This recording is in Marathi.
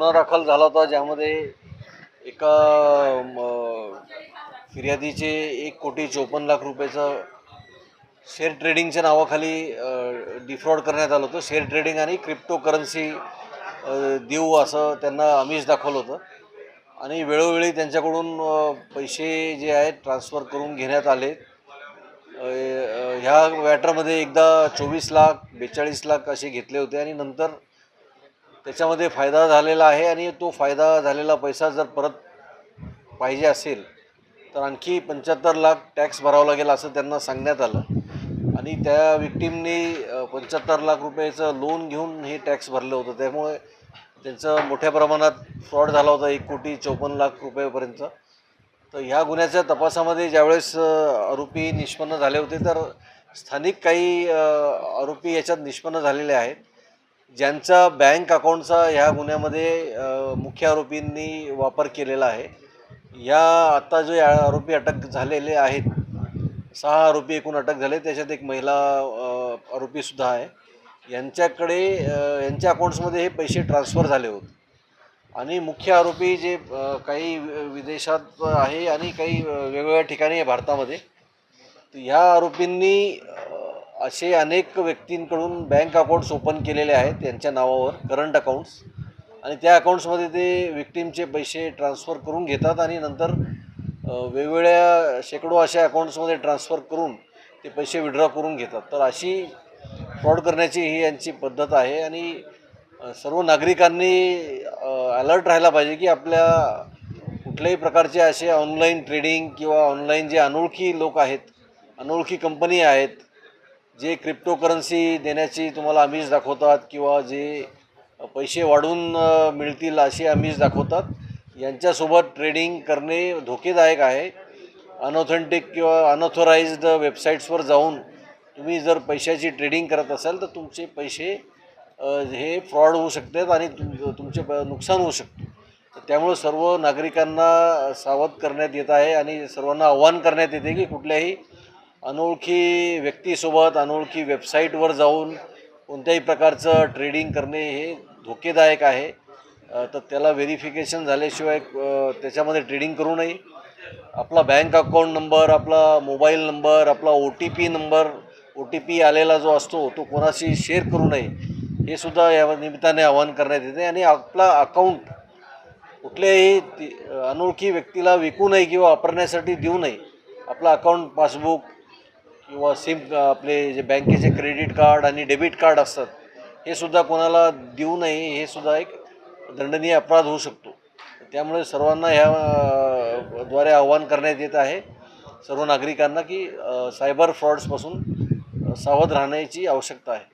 गुन्हा दाखल झाला होता ज्यामध्ये एका फिर्यादीचे एक कोटी चोपन्न लाख रुपयाचं शेअर ट्रेडिंगच्या नावाखाली डिफ्रॉड करण्यात आलं होतं. शेअर ट्रेडिंग आणि क्रिप्टो करन्सी देऊ असं त्यांना आमिष दाखवलं होतं. आणि वेळोवेळी त्यांच्याकडून पैसे जे आहेत ट्रान्सफर करून घेण्यात आले. ह्या वॅटरमध्ये एकदा चोवीस लाख बेचाळीस लाख असे घेतले होते आणि नंतर त्याच्यामध्ये फायदा झालेला आहे आणि तो फायदा झालेला पैसा जर परत पाहिजे असेल तर आणखी पंच्याहत्तर लाख टॅक्स भरावा लागेल असं त्यांना सांगण्यात आलं. आणि त्या विक्टीमनी पंच्याहत्तर लाख रुपयाचं लोन घेऊन हे टॅक्स भरलं होतं. त्यामुळे त्यांचं मोठ्या प्रमाणात फ्रॉड झाला होता एक कोटी चौपन्न लाख रुपयेपर्यंत. तर ह्या गुन्ह्याच्या तपासामध्ये ज्यावेळेस आरोपी निष्पन्न झाले होते तर स्थानिक काही आरोपी याच्यात निष्पन्न झालेले आहेत. ज्यांचा बँक अकाउंटचा ह्या गुन्ह्यामध्ये मुख्य आरोपींनी वापर केलेला आहे. या आत्ता जे आरोपी अटक झालेले आहेत सहा आरोपी एकूण अटक झाले त्याच्यात एक महिला आरोपीसुद्धा आहे. यांच्याकडे यांच्या अकाउंट्समध्ये हे पैसे ट्रान्सफर झाले होते. आणि मुख्य आरोपी जे काही विदेशात आहे आणि काही वेगवेगळ्या ठिकाणी आहे भारतामध्ये तर ह्या आरोपींनी असे अनेक व्यक्तींकडून बँक अकाउंट्स ओपन केलेले आहेत त्यांच्या नावावर करंट अकाउंट्स. आणि त्या अकाउंट्समध्ये ते विक्टीमचे पैसे ट्रान्सफर करून घेतात आणि नंतर वेगवेगळ्या शेकडो अशा अकाउंट्समध्ये ट्रान्सफर करून ते पैसे विड्रॉ करून घेतात. तर अशी फ्रॉड करण्याची ही यांची पद्धत आहे आणि सर्व नागरिकांनी अलर्ट राहायला पाहिजे की आपल्या कुठल्याही प्रकारचे असे ऑनलाईन ट्रेडिंग किंवा ऑनलाईन जे अनोळखी लोक आहेत अनोळखी कंपनी आहेत जे क्रिप्टोकरन्सी देण्याची तुम्हाला आमिष दाखवतात किंवा जे पैसे वाढवून मिळतील असे आमिष दाखवतात यांच्यासोबत ट्रेडिंग करणे धोकेदायक आहे. अनऑथेंटिक किंवा अनऑथोराइज्ड वेबसाईट्सवर जाऊन तुम्ही जर पैशाची ट्रेडिंग करत असाल तर तुमचे पैसे हे फ्रॉड होऊ शकतात आणि तुम तुमचे प- नुकसान होऊ शकतं. त्यामुळे त्यामुळं सर्व नागरिकांना सावध करण्यात येत आहे आणि सर्वांना आव्हान करण्यात येते की कुठल्याही अनोळखी व्यक्तीसोबत अनोळखी वेबसाईटवर जाऊन कोणत्याही प्रकारचं ट्रेडिंग करणे हे धोकेदायक आहे. तर त्याला व्हेरिफिकेशन झाल्याशिवाय त्याच्यामध्ये ट्रेडिंग करू नये. आपला बँक अकाउंट नंबर आपला मोबाईल नंबर आपला O T P number O T P आलेला जो असतो तो कोणाशी शेअर करू नये. हे सुद्धा या निमित्ताने आवाहन करण्यात येते. आणि आपला अकाउंट कुठल्याही ती- अनोळखी व्यक्तीला विकू नये किंवा वापरण्यासाठी देऊ नये. आपला अकाउंट पासबुक किंवा सिम आपले जे बँकेचे क्रेडिट कार्ड आणि डेबिट कार्ड असतात हे सुद्धा कोणाला देऊ नये हे सुद्धा एक दंडनीय अपराध होऊ शकतो. त्यामुळे सर्वांना ह्या द्वारे आव्हान करण्यात येत आहे सर्व नागरिकांना की सायबर फ्रॉड्सपासून सावध राहण्याची आवश्यकता आहे.